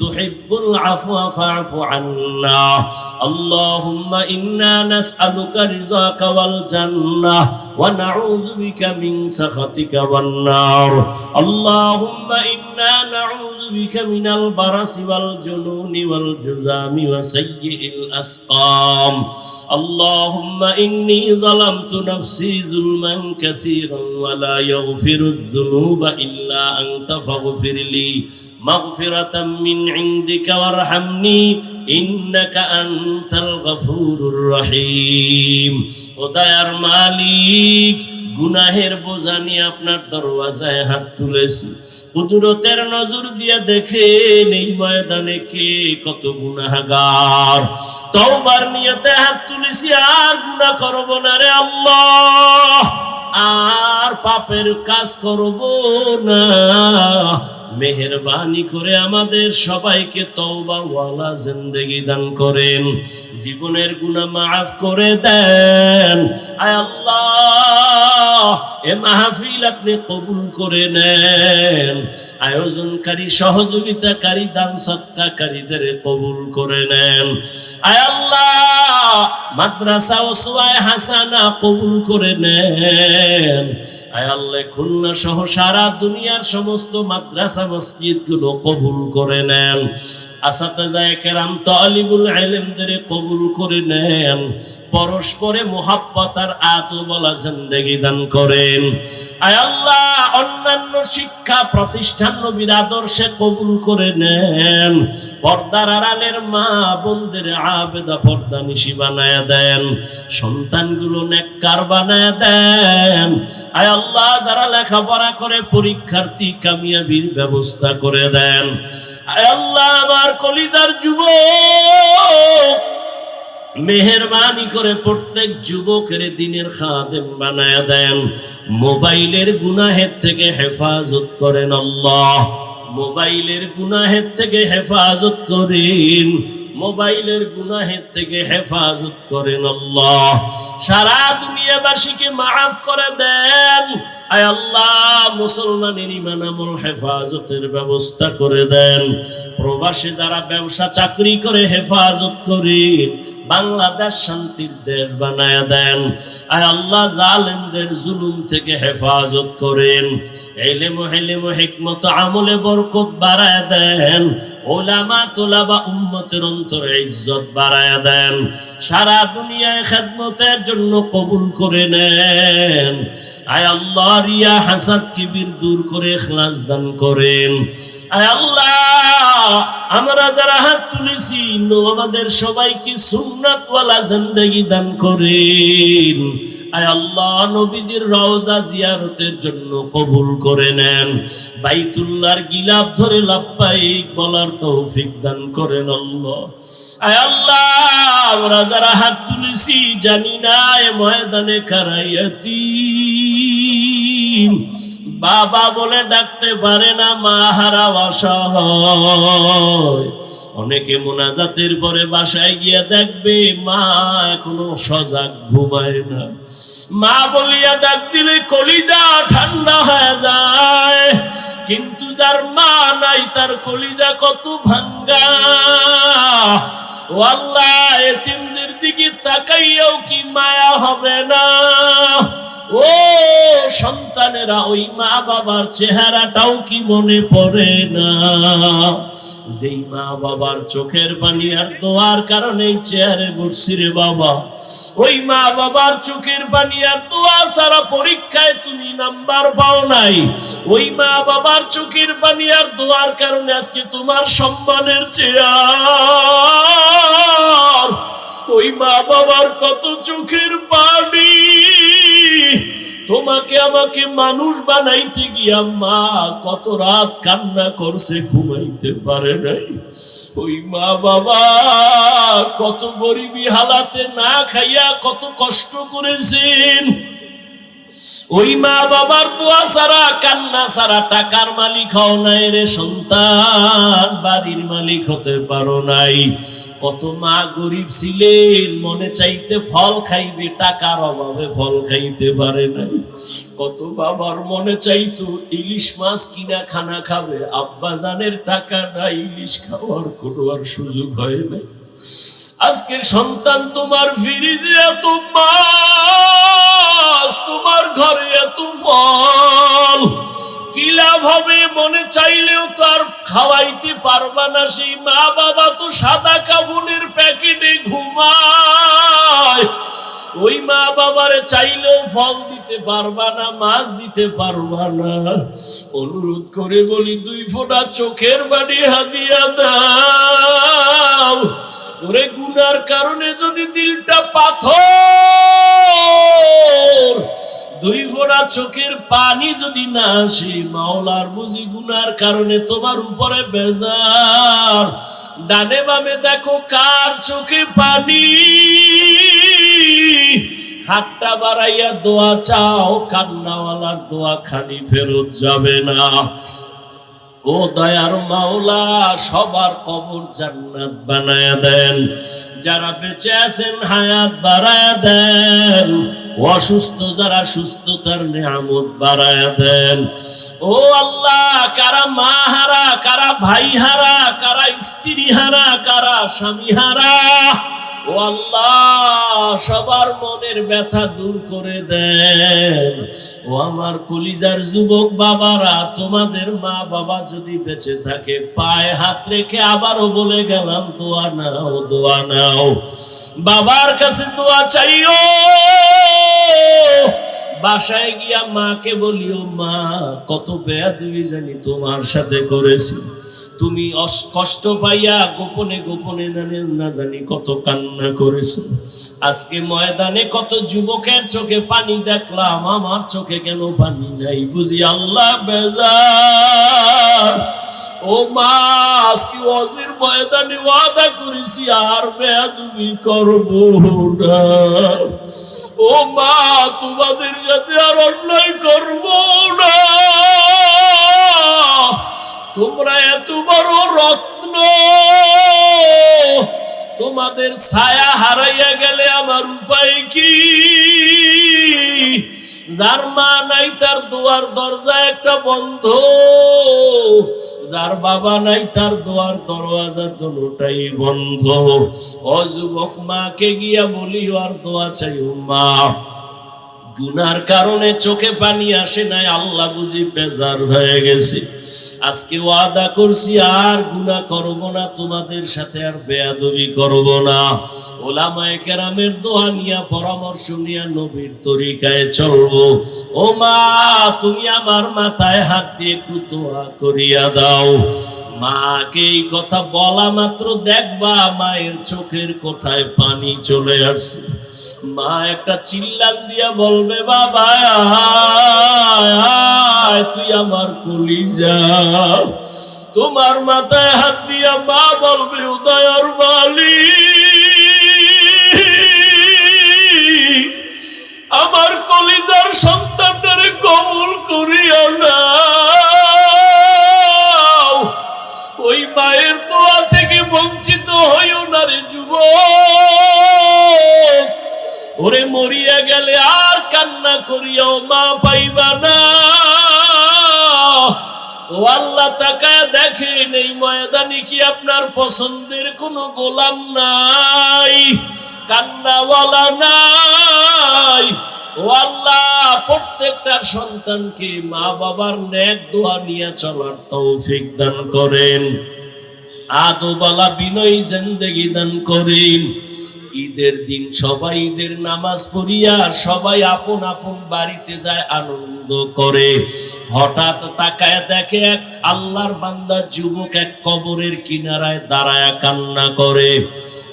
তুহিব্বুল আফওয়া ফা'ফু আন্না। আল্লাহুম্মা ইন্না নাসআলুকা রিযাকা ওয়াল জান্নাহ ওয়া নাউযু বিকা মিন সাখাতিকা ওয়ান নার। আল্লাহুম্মা ইন্না নাউযু বিকা মিনাল বারাসি ওয়াল জুনুনি ওয়াল জুজামি ওয়া সাইয়্যিল আসকাম। আল্লাহুম্মা ইন্নী যালামতু নাফসি যুলমান কাসীরান ওয়া مغفرة من عندك وارحمني إنك أنت الغفور الرحيم ودير مالك গুনাহের বোঝা নিয়ে আপনার দরওয়াজায় হাত তুলেছি কুদরতের নজর দিয়ে দেখেন এই ময়দানে কে কত গুনাহগার তওবার নিয়তে হাত তুলেছি আর গুনাহ করব না রে আল্লাহ আর পাপের কাজ করব না মেহরবানি করে আমাদের সবাইকে তওবা ওয়ালা জিন্দেগি দান করেন। জীবনের গুনাহ মাফ করে দেন। আয় আল্লাহ, এ মাহফিল আপনি কবুল করে নেন। আয়োজনকারী, সহযোগিতাকারী, দান সৎকারীদের কবুল করে নেন। আয় আল্লাহ, মাদ্রাসা ও সোয়ায় হাসানা কবুল করে নেন। আয় আল্লাহ, খুলনা সহ সারা দুনিয়ার সমস্ত মাদ্রাসা মসজিদগুলো কবুল করে নেন। আসাতাজায় কেরাম তালিবুল ইলমদের কবুল করে নেন। পরস্পরে মোহাব্বত আর আদব বলা জিন্দেগি দান করেন। আয় আল্লাহ অন্যান্য শিক্ষা প্রতিষ্ঠান নবীর আদর্শে কবুল করে নেন। পর্দার আড়ালের মা বোনদের আবেদা পর্দা নিশি বানায় দেন। সন্তানগুলো নেককার বানায় দেন। আয় আল্লাহ, যারা লেখাপড়া করে পরীক্ষার্থী কামিয়াবির ব্যবস্থা করে দেন। আয় আল্লাহ, আমার কলিজার যুবক মেহরবানি করে প্রত্যেক যুবকের দিনের খাদেম বানায় দেন। মোবাইলের গুনাহের থেকে হেফাজত করেন আল্লাহ। মোবাইলের গুনাহের থেকে হেফাজত করেন। মোবাইলের গুনাহের থেকে হেফাজত করেন আল্লাহ। সারা দুনিয়াবাসীকে মাফ করে দেন। আয় আল্লাহ, মুসলমানের ইমান আমল হেফাজতের ব্যবস্থা করে দেন। প্রবাসে যারা ব্যবসা, চাকরি করে হেফাজত করেন। বাংলাদেশ শান্তির দেশ বানায় দেন। আয় আল্লাহ জালেমদের জুলুম থেকে হেফাজত করেন। এলেম হেলেম হেকমত আমলে বরকত বাড়ায় দেন। ওলামা তোলাবা উম্মতের অন্তরে ইজ্জত বাড়ায় দেন। সারা দুনিয়ায় খেদমতের জন্য কবুল করে নেন। আয় আল্লাহ, রিয়া হাসাদ কিবির দূর করে ইখলাস দান করেন। আয় আল্লাহ, আমরা যারা হাত তুলেছি আমাদের সবাইকে সুন্নাতওয়ালা জিন্দেগি দান করেন। আল্লাহ নবীজির রওজা জিয়ারতের জন্য কবুল করে নেন। বাইতুল্লাহর গিলাপ ধরে লাভবাইক বলার তৌফিক দান করেন আল্লাহ। আয় আল্লাহ, আমরা যারা হাত তুলেছি জানি না এ ময়দানে কারাইয়াতি বাবা বলে ডাকতে পারে না, মা হারা অসহায়। অনেকে মোনাজাতের পরে বাসায় গিয়ে দেখবে, মা এখনও সজাগ ঘুমায় না। মা বলিয়া ডাক দিলে কলিজা ঠান্ডা হয়ে যায়। কিন্তু যার মা নাই, তার কলিজা কত ভাঙ্গা। ও আল্লাহ এতিমদের দিকে তাকাইয়াও কি মায়া হবে না? ও সন্তানেরা, ওই মা বাবার চেহারাটাও কি মনে পড়ে না? যেই মা বাবার চোখের পানি আর দোয়ার কারণে চেহারে বসছি রে বাবা। ওই মা বাবার চোখের পানি আর দোয়া সারা পরীক্ষায় তুমি নাম্বার পাও নাই। ওই মা বাবার চোখের পানি আর দোয়ার কারণে আজকে তোমার সম্মানের চেয়ার। ওই মা বাবার কত চোখের পানি। তোমাকে আমাকে মানুষ বানাইতে গিয়া মা কত রাত কান্না করছে, ঘুমাইতে পারে নাই। ওই মা বাবা কত গরিবী হালাতে না খাইয়া কত কষ্ট করেছেন। ওই মা বাবার দোয়া সারা কান্না সারা টাকার মালিক হও নাই রে সন্তান, বাড়ির মালিক হতে পারো নাই। কত মা গরিব ছিলেন, মনে চাইতে ফল খাইবে, টাকার অভাবে ফল খাইতে পারে নাই। কত বাবার মনে চাইতো, ইলিশ মাছ কিনা খানা খাবে, আব্বা জানের টাকা নাই, ইলিশ খাওয়ার কোনো আর সুযোগ হয় নাই। আজকের সন্তান তোমার ফিরিজে এত মাছ তোমার ঘরে এত ফল। কি হবে মনে চাইলেও তো আর খাওয়াইতে পারবা না সেই মা বাবা তো সাদা কাবুনের প্যাকেটে ঘুমায়। ওই মা বাবারে চাইলেও ফল দিতে পারবা না, মাছ দিতে পারবা না। অনুরোধ করে বলি, দুই ফোঁটা চোখের বাড়ি হাদিয়া দাও। ওরে গুনার কারণে যদি দিলটা পাথর, দুই ফোঁটা চোখের পানি যদি না আসে, মাওলার বুঝি গুনার কারণে তোমার উপরে বেজার। ডানে বামে দেখো কার চোখে পানি? হাতটা বাড়াইয়া দোয়া চাও, কান্নাওয়ালার দোয়া খানি ফেরত যাবে না। ও দয়ার মাওলা, সবার কবর জান্নাত বানায়া দেন। যারা বেঁচে আছেন, হায়াত বাড়ায়া দেন। অসুস্থ যারা সুস্থতার নিয়ামত বাড়ায়া দেন। ও আল্লাহ, কারা মা হারা, কারা ভাই হারা, কারা স্ত্রী হারা, কারা স্বামী হারা সবার মনের ব্যথা দূর করে দেন। ও আমার কলিজার যুবক বাবারা, তোমাদের মা বাবা যদি বেঁচে থাকে, পায়ে হাত রেখে আবারও বলে গেলাম, দোয়া নাও দোয়া নাও। বাবার কাছে দোয়া চাইও। বাসায় গিয়া মাকে বলিও, মা, কত বেয়াদুই জানি তোমার সাথে করেছি। তুমি কষ্ট পাইয়া গোপনে গোপনে না জানি কত কান্না করেছ। আজকে ময়দানে কত যুবকের চোখে পানি দেখলাম, আমার চোখে কেন পানি নাই? বুঝি আল্লাহ বেজার। ও মা, আজকে অজির ময়দানে ওয়াদা করেছি, আর বেয়াদুমি করব না। ও মা, তোমাদের সাথে আর অন্যায় করব না। তোমরা এত বড় রত্ন। তোমাদের ছায়া হারাইয়া গেলে আমার উপায় কি? যার মা নাই, তার দুয়ার দরজা একটা বন্ধ। যার বাবা নাই, তার দুয়ার দরওয়াজা দুটাই বন্ধ। ও যুবক, মাকে গিয়া বলিও আর দোয়া চাইও মা। গুনার কারণে চোখে পানি আসে নাই, আল্লাহ বুঝি বেজার হয়ে গেছে। আজকে ওয়াদা করছি, আর গুনাহ করব না, তোমাদের সাথে আর বেয়াদবি করব না। ওলামায়ে কেরামের দোয়া নিয়া, পরামর্শ নিয়া নবীর তরিকায় চলবো। ও মা, তুমি আমার মাথায় হাত দিয়ে একটু দোয়া করিয়া দাও। মাকে এই কথা বলা মাত্র, দেখবা মায়ের চোখের কোথায় পানি চলে আসছে। মা একটা চিল্লান দিয়া বলবে, বাবা তুই আমার কলিজা। তোমার মাথায় হাত দিয়া মা বলবে, উদয়ার বালি আমার কলিজার সন্তানদের কবুল করিয়া না। ওই মায়ের দোয়া থেকে বঞ্চিত হইও না রে যুব ওরে মরিয়া গেলে আর কান্না করিয়াও মা পাইবা না। ও আল্লাহ তাকায় দেখেন, এই ময়দানে কি আপনার পছন্দের কোনো গোলাম নাই? কান্নাওয়ালা নাই? ও প্রত্যেকটা সন্তানকে মা বাবার ন্যাক দোয়া নিয়ে চলার তৌফিক দান করেন। আদোবালা বিনয় জেন্দেগি দান করেন। ঈদের দিন সবাই ঈদের নামাজ পড়িয়া সবাই আপন আপন বাড়িতে যায় আনন্দ করে। হঠাৎ তাকায় দেখে এক আল্লাহর বান্দা যুবক এক কবরের কিনারায় দাঁড়ায় কান্না করে।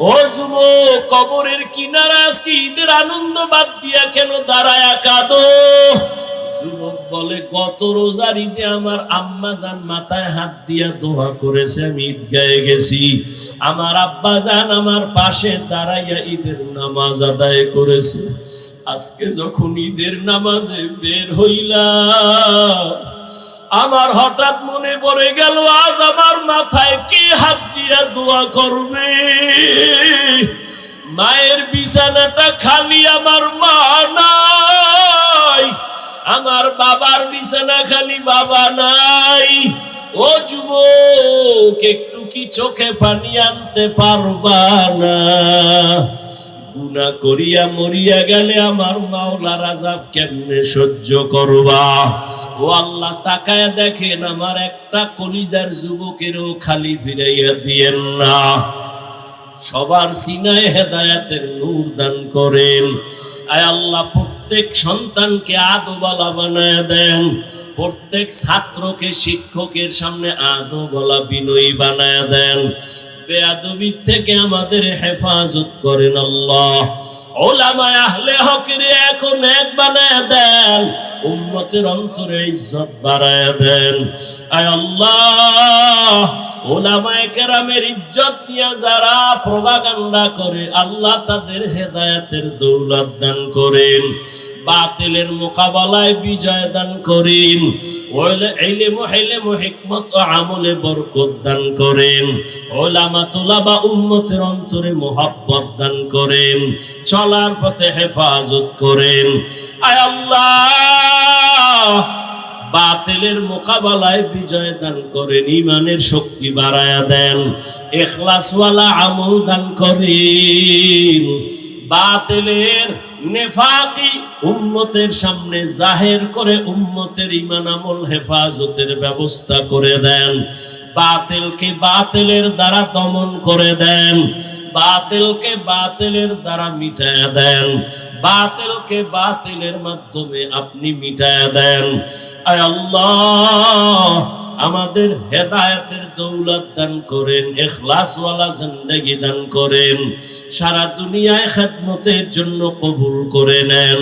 ও যুবক, কবরের কিনারা আজকে ঈদের আনন্দ বাদ দিয়া কেন দাঁড়ায় কাঁদো? বলে, গত রোজার ঈদে আমার আম্মা জান মাথায় হাত দিয়া দোয়া করেছে, আমি ঈদগাহে গেছি। আমার আব্বা জান আমার পাশে দাঁড়াইয়া ঈদের নামাজ আদায় করেছে। আজকে যখন ঈদের নামাজে বের হইলাম আমার হঠাৎ মনে পড়ে গেল, আজ আমার মাথায় কে হাত দিয়া দোয়া করবে? মায়ের বিছানাটা খালি আমার মা নাই। আমার বাবার বিছানা খালি বাবা নাই। ও যুবক, একটু কি চোখে পানি আনতে পারবা না? গুনা করিয়া মরিয়া গেলে আমার মাওলার আজাব কেমনে সহ্য করবা? ও আল্লাহ, তাকায় দেখেন আমার একটা কলিজার যুবকেরও খালি ফিরাইয়া দিয়েন না। সবার সিনায় হেদায়াতের নূর দান করেন। আয় আল্লাহ প্রত্যেক সন্তানকে আদোবালা বানায় দেন, প্রত্যেক ছাত্রকে, শিক্ষকের সামনে আদোবালা বিনয়ী বানায় দেন। বেয়াদবির থেকে আমাদের হেফাজত করেন আল্লাহ। ওলামায় আহলে হকের এখন এক বানায় দেন, উম্মতের অন্তরে ইজ্জত বাড়ায় দেন। আয় আল্লাহ! ওলামায়ে কেরামের ইজ্জত নিয়ে যারা প্রভাগান্ডা করে, আল্লাহ তাদের হেদায়েতের দৌলত দান করেন, বাতিলের মোকাবেলায় বিজয় দান করেন ওইলে এলে মহেলে হিকমত ও আমলে বরকত দান করেন, ওলামা তোলাবা উম্মতের অন্তরে মোহাব্বত দান করেন, চলার পথে হেফাজত করেন। আয় আল্লাহ! বাতিলের মোকাবেলায় বিজয় দান করেন ইমানের শক্তি বাড়ায়া দেন এখলাসওয়ালা আমল দান করেন। বাতিলের নেফাকি উম্মতের সামনে জাহের করে উম্মতের ইমান আমল হেফাজতের ব্যবস্থা করে দেন। বাতিলকে বাতিলের দ্বারা দমন করে দেন। বাতিলকে বাতিলের দ্বারা মিটায়া দেন। বাতিলকে বাতিলের মাধ্যমে আপনি মিটায়া দেন। আয় আল্লাহ আমাদের হেদায়েতের দৌলত দান করেন, এখলাসওয়ালা জিন্দেগি দান করেন, সারা দুনিয়ায় খেদমতের জন্য কবুল করে নেন,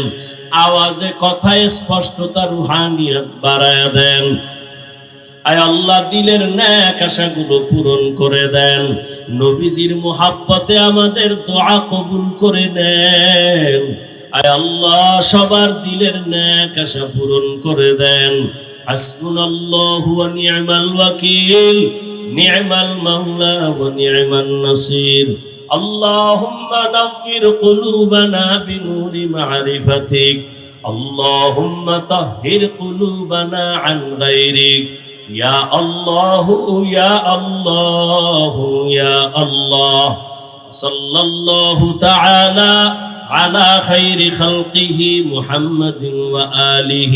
আওয়াজে কথায় স্পষ্টতা রুহানিয়ত বাড়ায় দেন। আয় আল্লাহ, দিলের ন্যাক আশাগুলো পূরণ করে দেন। নবীজির মোহাব্বতে আমাদের দোয়া কবুল করে নেন। আয় আল্লাহ, সবার দিলের ন্যাক আশা পূরণ করে দেন। হাসবুনাল্লাহু ওয়া নি'মাল ওয়াকিল নি'মাল মাওলা ওয়া নি'মান নাসির اللهم نور قلوبنا بنور معرفتك اللهم طهر قلوبنا عن غيرك يا الله يا الله يا الله صلى الله تعالى على خير خلقه محمد وآله